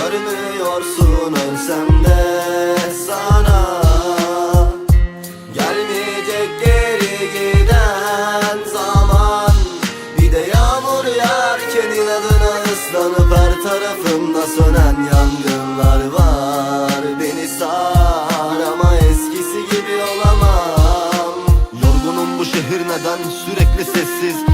Görmüyorsun ölsem de sana. Gelmeyecek geri giden zaman. Bir de yağmur yağarken inadına ıslanıp her tarafımda sönen yangınlar var. Beni sar ama eskisi gibi olamam. Yorgunum bu şehir neden? Sürekli sessiz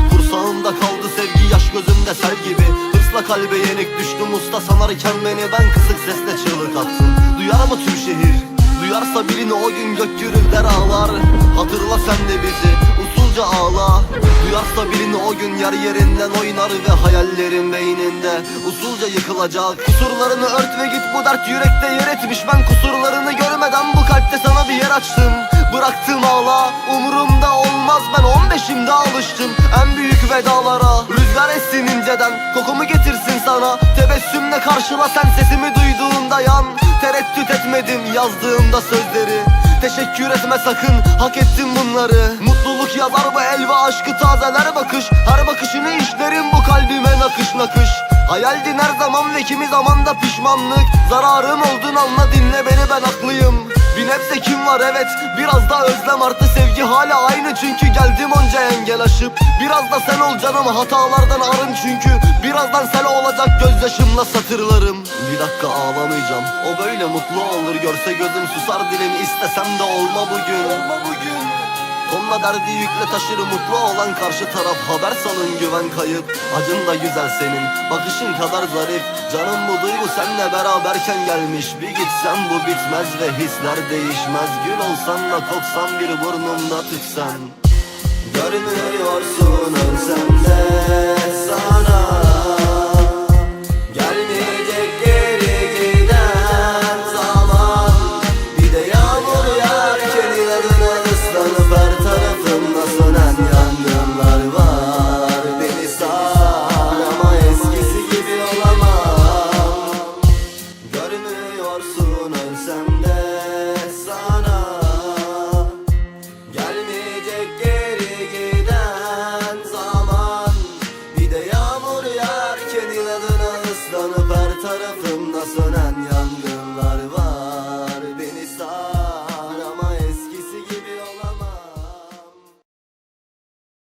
kalbe yenik düştüm usta sanarken beni ben kısık sesle çığlık attım Duyar mı tüm şehir? Duyarsa birini o gün gök gürülder ağlar Hatırla sen de bizi usulca ağla. Duyarsa birini o gün yer yerinden oynar Ve hayallerin beyninde usulca yıkılacak. Kusurlarını ört ve git bu dert yürekte yer etmiş. Ben kusurlarını görmeden bu kalpte sana bir yer açtım. Bıraktım ağla umurumda olmaz. Ben 15'imde alıştım En büyük vedalara Rüzgar essin inceden kokumu getirsin sana. Tebessümle karşıla sen sesimi duyduğunda yan. Tereddüt etmedim yazdığımda sözleri. Teşekkür etme sakın hak ettim bunları. Mutluluk yazar bu el ve aşkı tazeler bakış. Her bakışını işlerim bu kalbime nakış nakış Hayaldin her zaman ve kimi zaman da pişmanlık. Zararım oldun anla dinle beni ben haklıyım. Bir nebze kim var? Evet Biraz da özlem arttı. Sevgi hala aynı Çünkü geldim onca engel aşıp. Biraz da sen ol canım hatalardan arın çünkü. Birazdan sel olacak gözyaşımla satırlarım. Bir dakika ağlamayacağım. O böyle mutlu olur. Görse gözüm susar dilim istesem de olma bugün. Olma bugün Tonla derdi yükle taşır mutlu olan karşı taraf. Haber salın güven kayıp Acın da güzel senin. Bakışın kadar zarif Canım bu duygu senle beraberken gelmiş. Bir gitsen bu bitmez ve hisler değişmez. Gül olsan da koksan bir burnumda tütsen. Görmüyorsun ölsem de sana Görmüyorsun ölsem